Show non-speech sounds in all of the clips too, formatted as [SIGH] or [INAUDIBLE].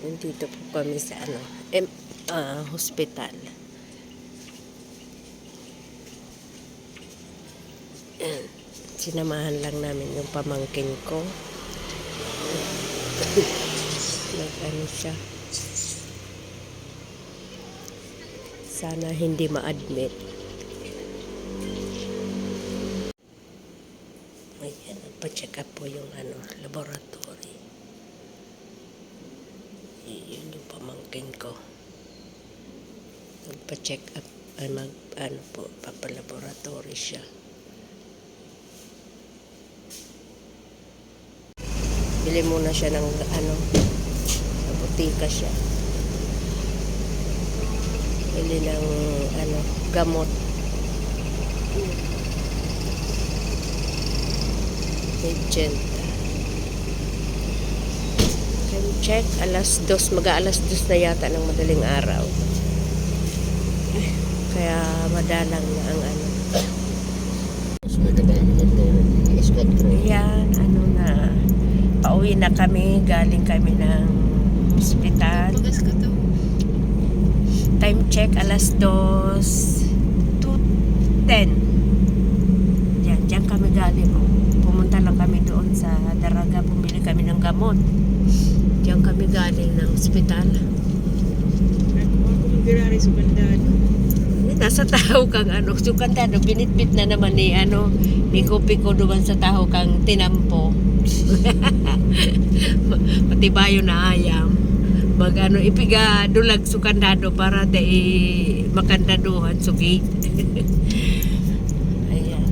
Nandito po kami sa ano, em, ah, hospital. Sinamahan lang namin yung pamangkin ko. [LAUGHS] Nag ano siya. Sana hindi ma-admit. Ayan, nagpa-check up po yung ano, laboratory. Yun yung pamangkin ko. Nagpa-check up, ay mag, ano po, papalaboratory siya. Bili muna siya ng ano, sa butika siya. Bili ng ano, gamot. Agent. Time check, alas dos, mag-aalas dos na yata ng madaling araw. Kaya madalang na ang ano. Tapos may kabahan na tatlo, alas 4. Yan, ano na, pauwi na kami, galing kami ng hospital. Time check, alas dos, 2.10. Yan, dyan kami galing. Pumunta lang kami doon sa Daraga, bumili kami ng gamot. Diyan kami galing ng hospital. Ako kung sa bandado. Nasa taho kang ano, sukandado, binitbit na naman ni ano, ni Kopi ko doon sa taho kang tinampo. [LAUGHS] Patibayo na ayam. Mag ano, ipiga dulag sukandado para de makandaduhan sugi. [LAUGHS] Ayan.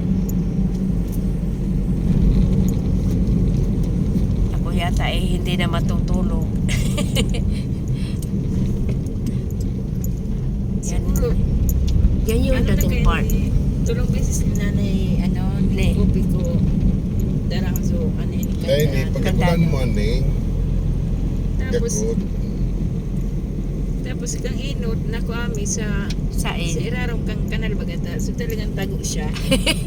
Ako yata eh hindi na matutulog. [LAUGHS] Yan. Yan yung ano na dating kayo part. ni- Tulong beses ni nanay, ano, Ne. ni Kopi ko. Darang so, ano yun. Kaya hindi, pagkakulan mo ani, Tapos, tapos kang inot, naku ami sa Sa sa irarong kang kanal bagata. So talagang tago siya.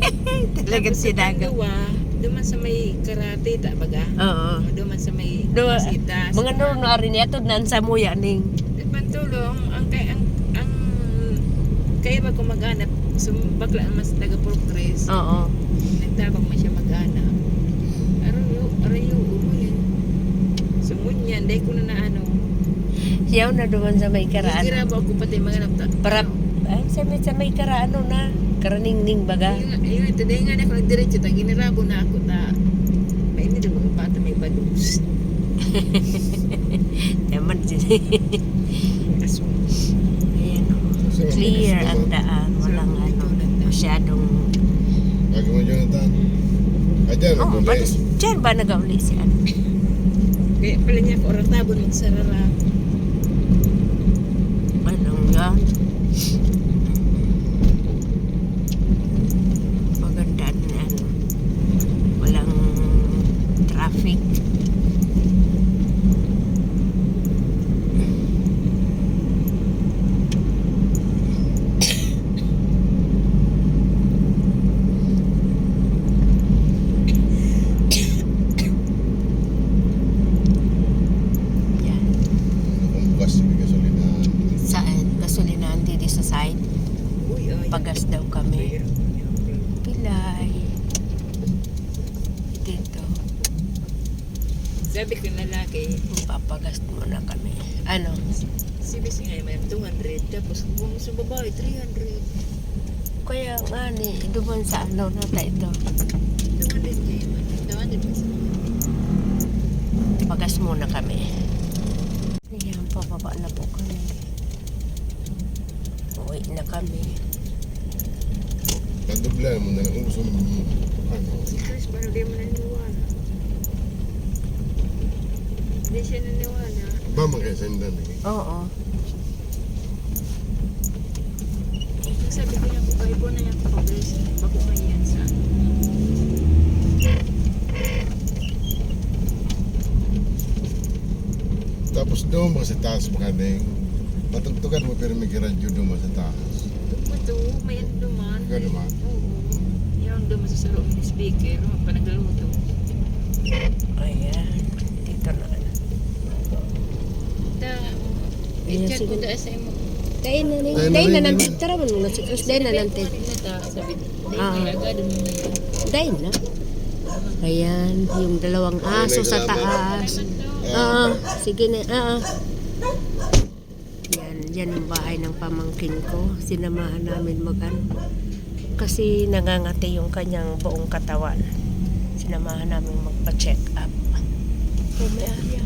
[LAUGHS] Talagang sinaga. panggawa, duman sa may karate, ta baga. Oo. Duman sa may Duma- kasitas. Mga nuno rin niya nan sa muya ning. Pantulong, ang kay ang ang ba ko mag-anak, so bakla mas taga progress. Oo. Nagtabang man siya mag-anak. Arayo, arayo, ulo yan. Sumunyan, dahil ko na na ano. Siyaw na duman sa may karaan. Gira ba ako pati mga napta. Para ay sa may sa may karaano na karaningning baga. Ayun, ayun, ito dahil nga na ako nagdiretso, ta ginirabo na ako ta. May hindi na mga bata may badus. Yaman. [LAUGHS] Aso. [LAUGHS] Masyadong... Lagi mo Jonathan. Ayan, Oo, oh, nagulay. ba't dyan ba nag-uli si ano? Kaya pala niya ako orang tabon magsarara. Anong yan? Maganda na ano. Walang traffic. Yan. Kung bukas yung gasolina. Saan? Gasolinahan dito sa side. Uy, ay. Pagas daw kami. Pilay. Dito. Sabi ko na lalaki, Papagas muna kami. Ano? si Bessie nga may 200, tapos kung sa babae, 300. Kaya nga ni, duman sa ano nata ito. 200 kayo man. 200 pa sa Pagas muna kami. Ayan, pababa na po kami. Uwi na kami. Tandublan mo na lang gusto mo. Ano? Si Chris, parang di mo naniwala. Hindi siya naniwala. Ba magkasendan eh. Oo. Sabi ko niya po kayo po na niya po pag-bless. Bako ngayon sa Tapos doon mo sa taas makadeng. Matugtugan mo pero may radyo doon mo sa taas. Ito, may ano duman. Ikaw naman? Oo. Yung duman sa saro ng speaker, panagaluto. Ayan. Dito na. Ayan, I-chat ko dahil sa imo. Dahil na rin. Dahil na nanti. Tara man muna si Chris. Dahil na nanti. Ah. dahil agad mo na yun. Dahil na. Ayan, yung dalawang aso sa taas. Oo, sige na. Oo. Yan, yan yung bahay ng pamangkin ko. Sinamahan namin mag ano. Kasi nangangati yung kanyang buong katawan. Sinamahan namin magpa-check up. Oh, may ariya.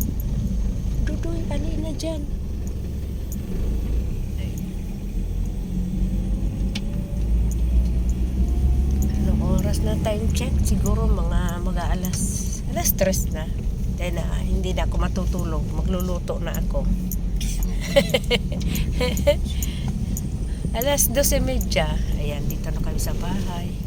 Dudoy, alin na dyan. Anong oras na time check? Siguro mga mag-aalas alas stress na. Dahil na hindi na ako matutulog. Magluluto na ako. [LAUGHS] alas 12.30. Ayan, dito na kami sa bahay.